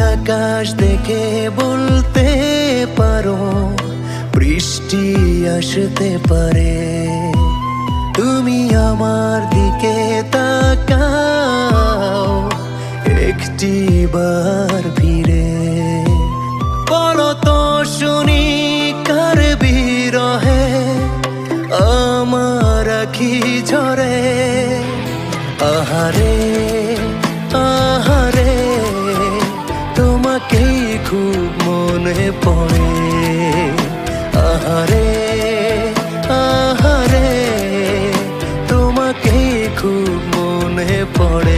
আকাশ দেখে বলতে পারো, বৃষ্টি আসতে পারে। তুমি আমার দিকে তাকাও, একটি বার ফিরে। বলো তো শুনি, কার বিরহে আমার আখি ঝরে? আহারে খুব মনে পড়ে। আহারে আহারে তোমাকে খুব মনে পড়ে।